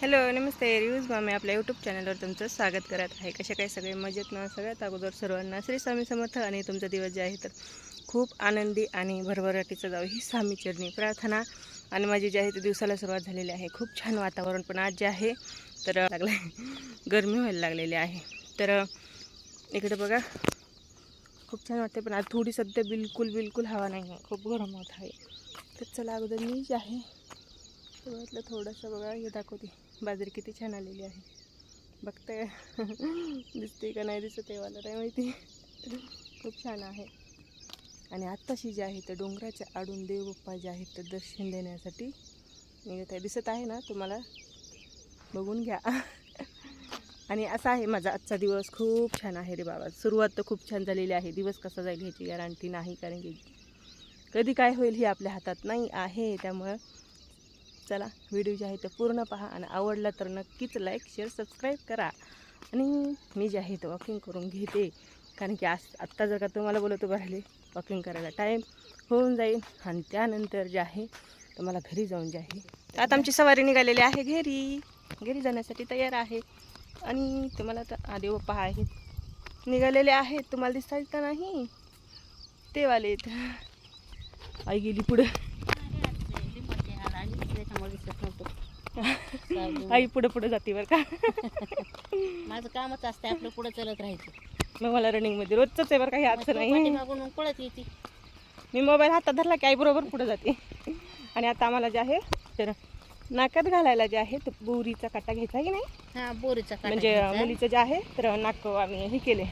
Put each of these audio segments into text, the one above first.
Hello नमस्ते. Reviews मामे आपल्या YouTube चॅनलवर तुमचं स्वागत करत आहे. कसे काय सगळे? मजेत ना? सगळ्यात अगोदर सर्वांना श्री स्वामी समर्थ आणि तुमचा दिवस जे आहे तर खूप आनंदी आणि भरभराटीचं जाऊ ही स्वामी चरणी प्रार्थना. आणि माझी जी आहे ती दिवसाला सुरुवात झालेली आहे. खूप छान वातावरण पण आज जे आहे तर लागलं गरमी व्हायला लागलेली आहे. तर इकडे बघा. खूप छान वाटते पण आज थोडी सध्या बिलकुल बिलकुल हवा नाही आहे खूप गरम होत आहे. तर चला अगोदर मी जे आहे सुरुवातलं थोडंसं बघा हे दाखवते. बाजरी किती छान आलेली आहे. बघताय. दिसते का नाही दिसत आहे मला नाही माहिती. खूप छान आहे. आणि आत्ताशी जे आहे तर डोंगराच्या आडून देवबाप्पा जे आहेत ते दर्शन देण्यासाठी निघत आहे. दिसत आहे ना तुम्हाला? बघून घ्या. आणि असा आहे माझा आजचा दिवस. खूप छान आहे रे बाबा. सुरुवात तर खूप छान झालेली आहे. दिवस कसा जाईल ह्याची गॅरंटी नाही कारण की कधी काय होईल हे आपल्या हातात नाही आहे. त्यामुळं चला व्हिडिओ जे आहे ते पूर्ण पहा आणि आवडला तर नक्कीच लाईक शेअर सबस्क्राईब करा. आणि मी जे आहे ते वॉकिंग करून घेते. कारण की आज आत्ता जर का तुम्हाला बोलत उभं राहिले वॉकिंग करायला टाईम होऊन जाईल. आणि त्यानंतर जे आहे तुम्हाला घरी जाऊन जे आहे आता आमची सवारी निघालेली आहे घरी. घरी जाण्यासाठी तयार आहे. आणि तुम्हाला तर आदेव पहा आहेत. निघालेले आहेत. तुम्हाला दिसतात का नाही. ते वाले आई गेली पुढं. आई पुढं पुढं जाते बरं का? माझं कामच असते आपलं पुढे चलत राहायचं. मग मला रनिंगमध्ये रोजच आहे बरं का हे आजचं नाही. मागून मग पळत येते. मी मोबाईल हातात धरला की आई बरोबर पुढे जाते. आणि आता आम्हाला जे आहे तर नाकात घालायला जे आहे ते बोरीचा काटा घ्यायचा की नाही? हा बोरीचा काटा म्हणजे घ्यायचा. मुलीचं जे आहे तर नाक आम्ही हे केले.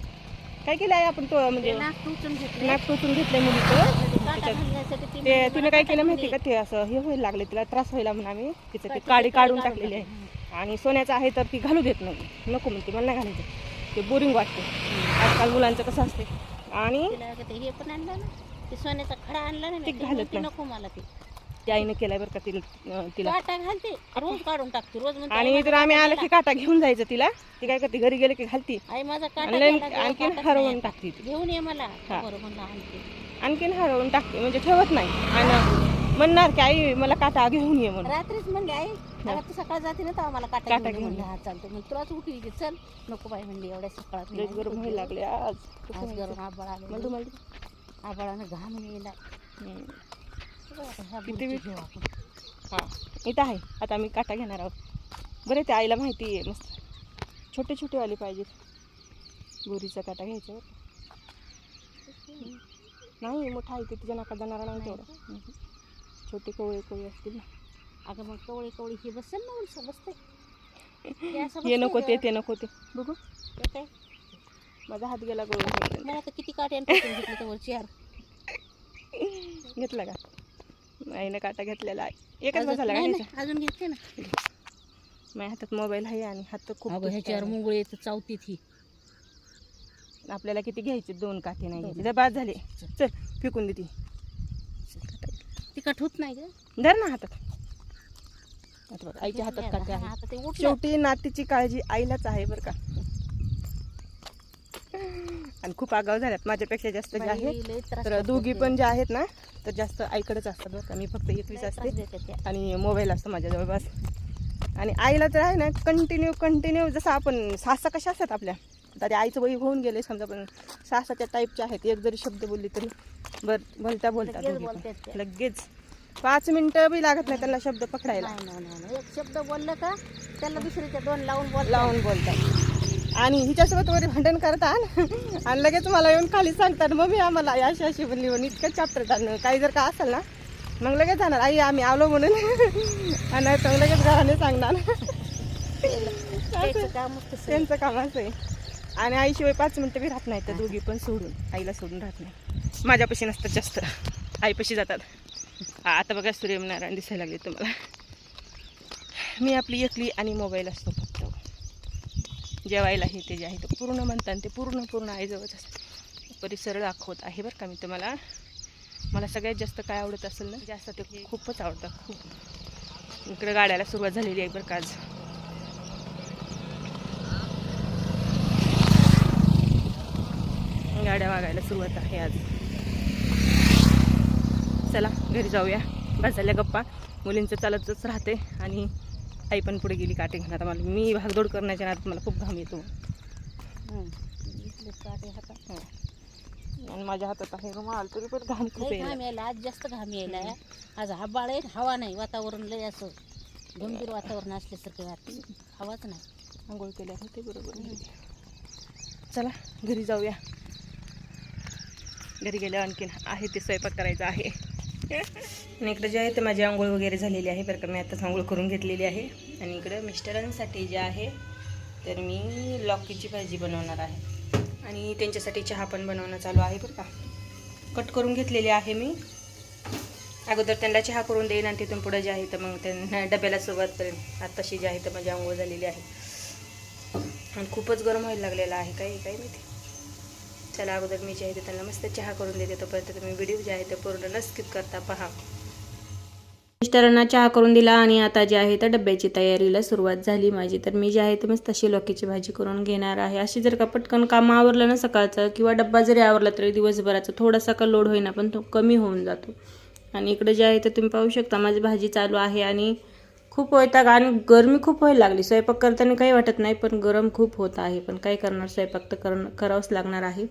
काय केलं आहे आपण तो ते म्हणजे नाक टोचून घेतलं नाक टोचून घेतलंय मुलीचं. ती तिने काय केलं माहिती. का ते असं हे व्हायला लागले तिला त्रास व्हायला म्हणून आम्ही तिचं ते काडी काढून टाकलेली आहे. आणि सोन्याचं आहे तर ती घालू देत नाही नको म्हणते मला नाही घालायचं ते बोरिंग वाटते आजकाल मुलांचं कसं असते आणि हे पण आणलं ना ते सोन्याचा खडा आणला ना ते. घालत. नको मला ते त्या आईनं केलंय बरं का तिला तिला काटा घालते रोज काढून टाकते रोज म्हणते, आणि आई इतर माझा आम्ही आलं की. काटा घेऊन जायचं तिला ती काय करते घरी गेले की घालती आई माझा काटा आणि घाला, तेव्हा आणखीन काटाच हरवून. टाकते ती घेऊन ये मला हा. आणते आणखीन हरवून टाकते म्हणजे ठेवत नाही. आणि म्हणणार की आई मला काटा घेऊन ये म्हणून. रात्रीच म्हणले आई तू सकाळ जाते ना तेव्हा मला काटा काटा घेऊन ये. म्हणलं. हा चालतो मग तुलाच उठली की चल. नको बाई म्हणली एवढ्या सकाळात गरम व्हायला लागले आज. आज? गरम आबाळ आले मलदू मलदू आबाळानं घाम हम्म. किती आपण. हा. इथं आहे. आता आम्ही काटा घेणार आहोत. बरं ते आईला माहिती आहे मस्त. छोटे छोटे वाले पाहिजेत. बोरीचा काटा घ्यायचा बरं. नाही मोठा आहे ते तुझ्या नाकात जाणारा नाही तेवढा. छोटे कोवळे कोवळे असतील ना. अगं मग कवळी कवळी हे बसेल ना उलसं बसते. हे असं हे नको ते गं. ते नको ते. बघू. ते काय माझा हात गेला गोळून मला तर किती काटे घेतले तर वरची यार घेतला का? आईनं काटा घेतलेला आहे. एकच अजून- बसायला का नाही, घ्यायचा? नाही, अजून घेतले ना. माझ्या हातात मोबाईल आहे आणि हात खूप अगं दुखत ह्याच्यावर आहे. मुंगळे येतं चावतीत ही. आपल्याला किती घ्यायचे? दोन काटे नाही. घ्यायचे. बाद झाले. चल. फेकून देते तिखट होत नाही धर ना हातात. आता बघ, आईच्या हातात काटे आहे ते शेवटी नातीची काळजी आईलाच आहे बरं का. आणि खूप आगाव झाल्यात. माझ्यापेक्षा जास्त जे आहेत तर. दोघी पण ज्या आहेत ना तर जास्त आईकडेच असतात बरं का. मी फक्त एकवीस असते. आणि मोबाईल असतो माझ्याजवळ बस. आणि आईला तर आहे ना कंटिन्यू कंटिन्यू जसं आपण सासा कशा असतात आपल्या. आता ते आईचं वय होऊन गेले समजा पण सासाच्या टाईपच्या आहेत एक जरी शब्द बोलली तरी. बर बोलता बोलता लगेच दोघी पण. बोलतात त्या. लगेच. पाच मिनिटं बी लागत नाही त्यांना शब्द पकडायला. नाही नाही नाही, नाही. एक शब्द बोललं का त्याला दुसरीच्या दोन लावून बोल लावून बोलतात. आणि हिच्यासोबत वरी भांडण करतात. आणि लगेच मला येऊन खाली सांगतात मम्मी आम्हाला आई अशी अशी बोलली म्हणून इतकं चॅप्टर जाणं काही जर का असेल ना मग लगेच जाणार. आई आम्ही आलो म्हणून. आणि तर मग लगेच घराने सांगणार. त्याचं कामच तसं आहे. त्यांचं काम असं आहे. आणि आईशिवाय पाच मिनटं बी राहत नाही तर दोघी पण सोडून. आईला सोडून राहत नाही. माझ्यापाशी नसतात जास्त. आईपाशी जातात. आता बघा सूर्यनारायण दिसायला लागले तुम्हाला. मी आपली एकली आणि मोबाईल असतो फक्त. जेवायलाही ते जे आहे ते पूर्ण म्हणतात ते पूर्ण पूर्ण आईजवळच असतं. परिसर दाखवत आहे बरं का मी तुम्हाला. मला सगळ्यात जास्त काय आवडत असेल ना जास्त ते खूपच आवडतं. खूप. इकडे गाड्याला सुरुवात झालेली आहे बरं का आज. गाड्या वागायला सुरुवात आहे आज. चला घरी जाऊया. बसायला गप्पा. मुलींचं चालतच राहते आणि आई पण पुढे गेली काटे घेऊन. आता मला मी भागदौड करण्याच्या नादात मला खूप घाम येतो. हं. काटे हातात आणि माझ्या हातात आहे रुमाल तरी पण घाम खूप घाम यायला. आज जास्त घाम यायला. आज आबाळ आहे हवा नाही. वातावरण लय असं गंभीर वातावरण असल्यासारखे वाटते. हवाच नाही. आंघोळ केल्या होते बरोबर. चला घरी जाऊया. घरी गेल्या आणखीन आहे ते स्वयंपाक करायचा आहे. आणि इकडं जे आहे ते माझी आंघोळ वगैरे झालेली आहे. बरं का मी आत्ताच आंघोळ करून घेतलेली आहे. आणि इकडं मिस्टरांसाठी जे आहे तर मी लॉकीची भाजी बनवणार आहे. आणि त्यांच्यासाठी चहा पण बनवणं चालू आहे बरं का. कट करून घेतलेली आहे मी. अगोदर त्यांना चहा करून देईन आणि तिथून पुढं जे आहे तर मग त्यांना डब्याला सुरुवात करेन. आत्ताशी जे आहे तर माझी आंघोळ झालेली आहे. आणि खूपच गरम व्हायला लागलेला आहे. काही काही माहिती. चला अगोदर मी जे आहे ते त्यांना मस्त चहा करून देते तोपर्यंत तुम्ही व्हिडिओ जे आहे ते पूर्ण न स्किप करता पहा. मिस्टरांना चहा करून दिला आणि आता जे आहे तर डब्याची तयारीला सुरुवात झाली माझी. तर मी जे आहे ते मस्त अशी लोकीची भाजी करून घेणार आहे. अशी जर का पटकन कामं आवरलं ना सकाळचं किंवा डब्बा जरी आवरला तरी दिवसभराचा थोडासा का लोड होईना पण तो कमी होऊन जातो. आणि इकडे जे आहे तर तुम्ही पाहू शकता माझी भाजी चालू आहे आणि खूप वैताग आणि गरमी खूप व्हायला लागली. स्वयंपाक करताना काही वाटत नाही पण गरम खूप होत आहे. पण काय करणार स्वयंपाक तर करणं करावंच लागणार आहे.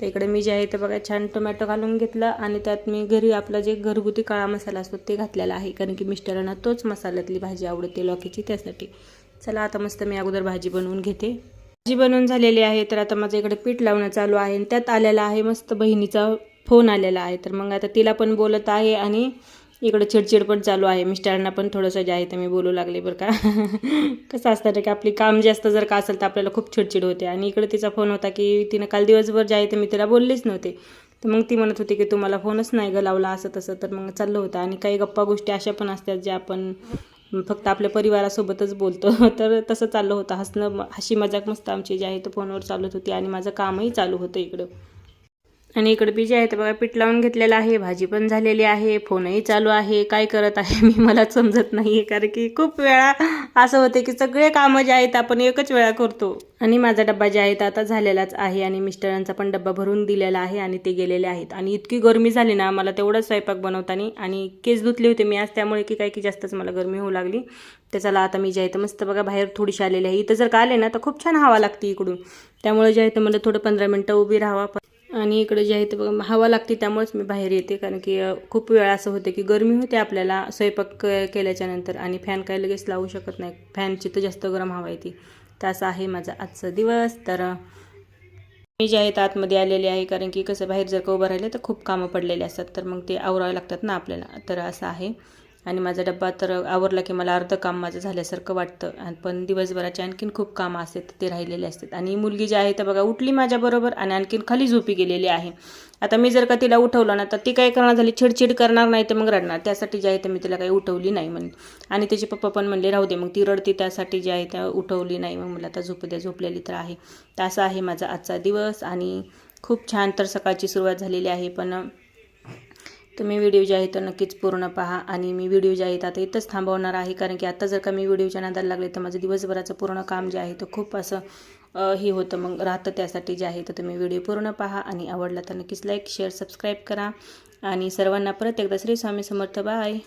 तर इकडे मी जे आहे ते बघा छान टोमॅटो घालून घेतला आणि त्यात मी घरी आपला जे घरगुती काळा मसाला असतो ते घातलेला आहे. कारण की मिस्टरांना तोच मसाल्यातली भाजी आवडते लॉकीची त्यासाठी. चला आता मस्त मी अगोदर भाजी बनवून घेते. भाजी बनवून झालेली आहे तर आता माझं इकडे पीठ लावणं चालू आहे आणि त्यात आलेला आहे मस्त बहिणीचा फोन आलेला आहे. तर मग आता तिला पण बोलत आहे आणि इकडं चिडचिड पण चालू आहे. मिस्टरांना पण थोडंसं जे आहे ते मी बोलू लागले बरं का. कसं असतं ना की आपली काम जास्त जर का असेल तर आपल्याला खूप चिडचिड होते. आणि इकडे तिचा फोन होता की तिनं काल दिवसभर जे आहे ते मी तिला बोललेच नव्हते. तर मग ती म्हणत होती की तुम्हाला फोनच नाही ग लावला असं तसं. तर मग चाललं होतं. आणि काही गप्पा गोष्टी अशा पण असतात ज्या आपण फक्त आपल्या परिवारासोबतच बोलतो. तर तसं चाललं होतं. हसणं हशी मजाक मस्त आमची जी आहे तो फोनवर चालत होती आणि माझं कामही चालू होतं इकडं. आणि इकडे बी जे आहे ते बघा पीठ लावून घेतलेलं आहे भाजी पण झालेली आहे फोनही चालू आहे काय करत आहे मी मला समजत नाही आहे कारण की खूप वेळा असं होते की सगळे कामं जे आहेत आपण एकच वेळा करतो. आणि माझा डब्बा जे आहे आता झालेलाच आहे आणि मिस्टरांचा पण डब्बा भरून दिलेला आहे आणि ते गेलेले आहेत. आणि इतकी गरमी झाली ना मला तेवढाच स्वयंपाक बनवताना आणि केस धुतले होते मी आज त्यामुळे की काय की जास्तच मला गरमी होऊ लागली. तर चला आता मी जे आहे तर मस्त बघा बाहेर थोडीशी आलेली आहे. इथं जर का आले ना तर खूप छान हवा लागते इकडून. त्यामुळे जे आहे तर मला थोडं पंधरा मिनटं उभी राहावा आणि इकडे जे आहे ते बघा हवा लागते त्यामुळेच मी बाहेर येते. कारण की खूप वेळा असं होते की गरमी होते आपल्याला स्वयंपाक केल्याच्यानंतर आणि फॅन काय लगेच लावू शकत नाही. फॅनची तर जास्त गरम हवा येते. तर असा आहे माझा आजचा दिवस. तर मी जे आहे आतमध्ये आलेले आहे. कारण की कसं बाहेर जर का उभं राहिलं तर खूप कामं पडलेले असतात. तर मग ते आवरावे लागतात ना आपल्याला. तर असं आहे. आणि माझा डब्बा तर आवरला की मला अर्धं काम माझं झाल्यासारखं वाटतं. आणि पण दिवसभराचे आणखीन खूप कामं असतात ते राहिलेले असतात. आणि मुलगी जी आहे तर बघा उठली माझ्याबरोबर आणि आणखीन खाली झोपी गेलेली आहे. आता मी जर का तिला उठवलं ना तर ती काय करणार? झाली चिडचिड करणार नाही तर मग रडणार. त्यासाठी जे आहे तर मी तिला काही उठवली नाही म्हणून. आणि त्याचे पप्पा पण म्हणले राहू दे मग ती रडते त्यासाठी जे आहे त्या उठवली नाही. मग मला आता झोपू द्या झोपलेली तर आहे. तर असा आहे माझा आजचा दिवस आणि खूप छान तर सकाळची सुरुवात झालेली आहे. पण तुम्ही व्हिडिओ जे आहे तर नक्कीच पूर्ण पहा आणि मी व्हिडिओ जे आहेत आता इथंच थांबवणार आहे. कारण की आता जर का मी व्हिडिओच्या नादाला लागले तर माझं दिवसभराचं पूर्ण काम जे आहे तर खूप असं हे होतं. मग राहतं त्यासाठी जे आहे तर तुम्ही व्हिडिओ पूर्ण पहा आणि आवडला तर नक्कीच लाईक शेअर सबस्क्राईब करा. आणि सर्वांना परत एकदा श्री स्वामी समर्थ. बाय